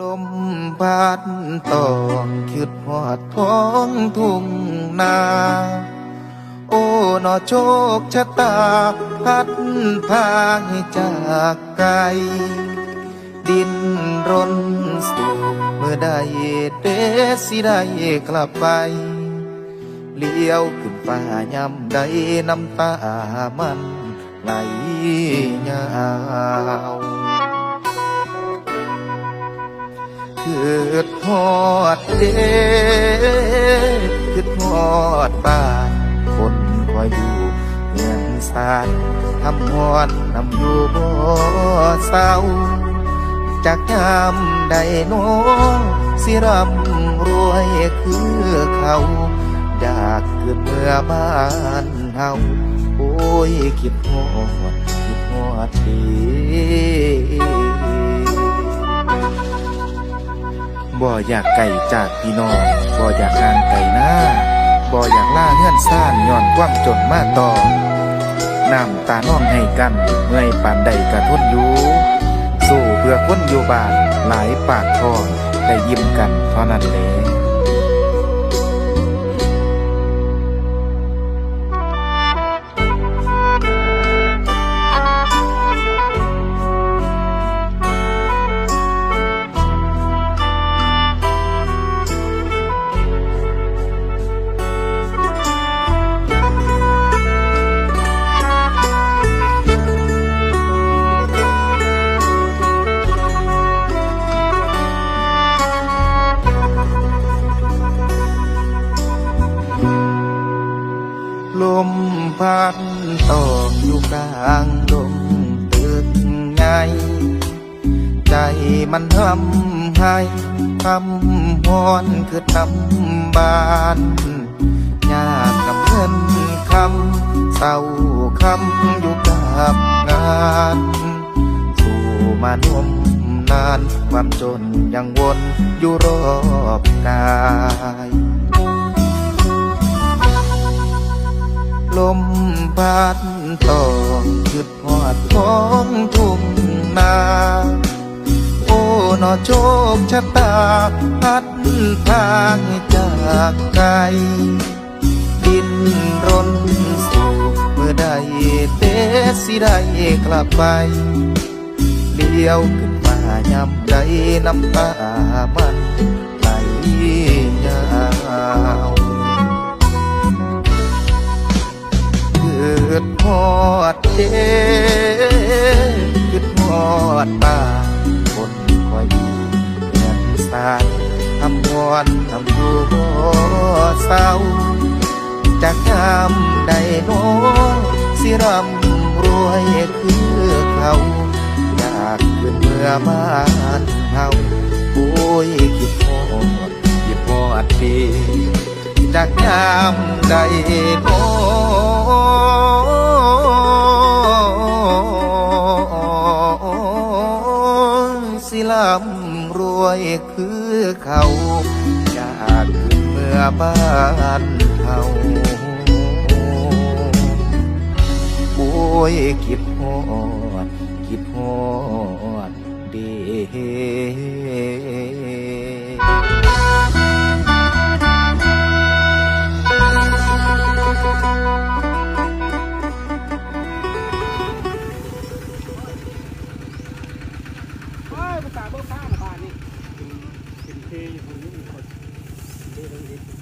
ลมพัดตองคิดหอดท้องทุ่งนา โอ้นอโชคชะตา พัดพาให้จากไกล ดินรนสู่เมื่อใดเดสิได้กลับไป เลี้ยวขึ้นฟ้ายำใดน้ำตามันไหลยาว คือทอดเด้คือทอดบ้านคนคอยอยู่เมืองสานทำพรนำอยู่บ่เศร้าจากยามใดโนสิร่ำรวยคือเขาอยากเกิดเมื่อบ้านเฮาโอ้ยคิดฮอดคิดฮอดดี บ่อยากไก่จากพี่น้องบ่อยากห่างไก่หน้าบ่อยากล่าเงื่อนซ่านย้อนความจนมาต่อน้ำตาน้องให้กัน เมื่อยปานใดกระทนอยู่สู้เพื่อคนอยู่บ้านหลายปากทองได้ยิ้มกันเท่านั้นแหละล พัดตอกอยู่กลางดงตึกไง ใจมันทำให้ทำหอนคือทำบานยากกับเงินคำเศร้าคำอยู่กับงานสู่มานมนานความจนยังวนอยู่รอบกายลม พัดตองหยุดหอดท้องทุ่งนา โอ้นอโชคชะตา พัดพาให้จากไกล ดินรนสู่เมื่อใดเตสิได้กลับไปเลี้ยวขึ้นมายำใดน้ำตามันไหลยาว อดเด้เกิดพอดบ้าคนคอยอยู่เงินสานทำวอนทำอยู่บ่เศร้าจากยามใดโนสิรำรวยคือเขาอยากขึ้นเมื่อบ้านเฮาโอ้ยคิดพอดคิดพอดดีจากยามใดโน สิลำรวยคือเขาจากเมื่อบ้านเขาโอ้ยคิดหอดคิดหอดเด บ้านนี่เป็นเทอยู่ตรงนี้มีคนเทตรงนี้